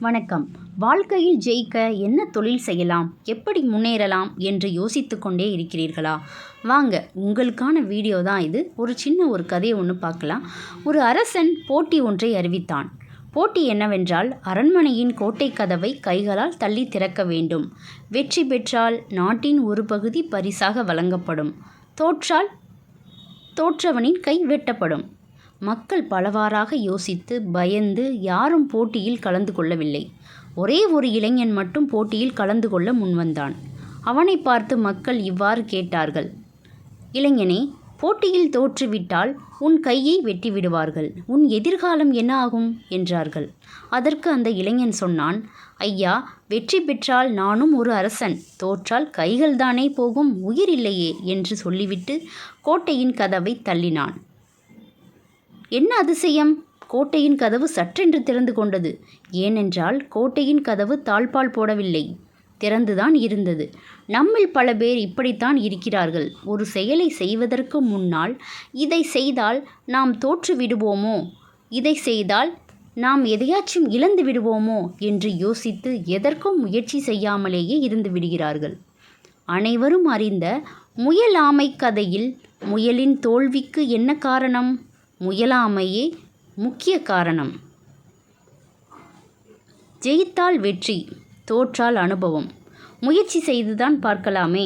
வணக்கம். வாழ்க்கையில் ஜெயிக்க என்ன தொழில் செய்யலாம்? எப்படி முன்னேறலாம் என்று யோசித்து கொண்டே இருக்கிறீர்களா? வாங்க உங்களுக்கான வீடியோ தான் இது. ஒரு சின்ன ஒரு கதையை ஒன்று பார்க்கலாம். ஒரு அரசன் போட்டி ஒன்றை அறிவித்தான். போட்டி என்னவென்றால் அரண்மனையின் கோட்டை கதவை கைகளால் தள்ளி திறக்க வேண்டும். வெற்றி பெற்றால் நாட்டின் ஒரு பகுதி பரிசாக வழங்கப்படும். தோற்றால் தோற்றவனின் கை வெட்டப்படும். மக்கள் பலவாறாக யோசித்து பயந்து யாரும் போட்டியில் கலந்து கொள்ளவில்லை. ஒரே ஒரு இளைஞன் மட்டும் போட்டியில் கலந்து கொள்ள முன்வந்தான். அவனை பார்த்து மக்கள் இவ்வாறு கேட்டார்கள். இளைஞனே போட்டியில் தோற்றுவிட்டால் உன் கையை வெட்டி விடுவார்கள் உன் எதிர்காலம் என்ன ஆகும்? என்றார்கள். அதற்கு அந்த இளைஞன் சொன்னான் ஐயா வெற்றி பெற்றால் நானும் ஒரு அரசன். தோற்றால் கைகள்தானே போகும். உயிர் இல்லையே என்று சொல்லிவிட்டு கோட்டையின் கதவை தள்ளினான். என்ன அதிசயம்? கோட்டையின் கதவு சற்றென்று திறந்து கொண்டது. ஏனென்றால் கோட்டையின் கதவு தாழ்பால் போடவில்லை. திறந்துதான் இருந்தது. நம்மில் பல பேர் இப்படித்தான் இருக்கிறார்கள். ஒரு செயலை செய்வதற்கு முன்னால் இதை செய்தால் நாம் தோற்று விடுவோமோ? இதை செய்தால் நாம் எதையாச்சும் இழந்து விடுவோமோ? என்று யோசித்து எதற்கும் முயற்சி செய்யாமலேயே இருந்து விடுகிறார்கள். அனைவரும் அறிந்த முயல் ஆமை கதையில் முயலின் தோல்விக்கு என்ன காரணம்? முயலாமையே முக்கிய காரணம். ஜெயித்தால் வெற்றி தோற்றால் அனுபவம். முயற்சி செய்துதான் பார்க்கலாமே.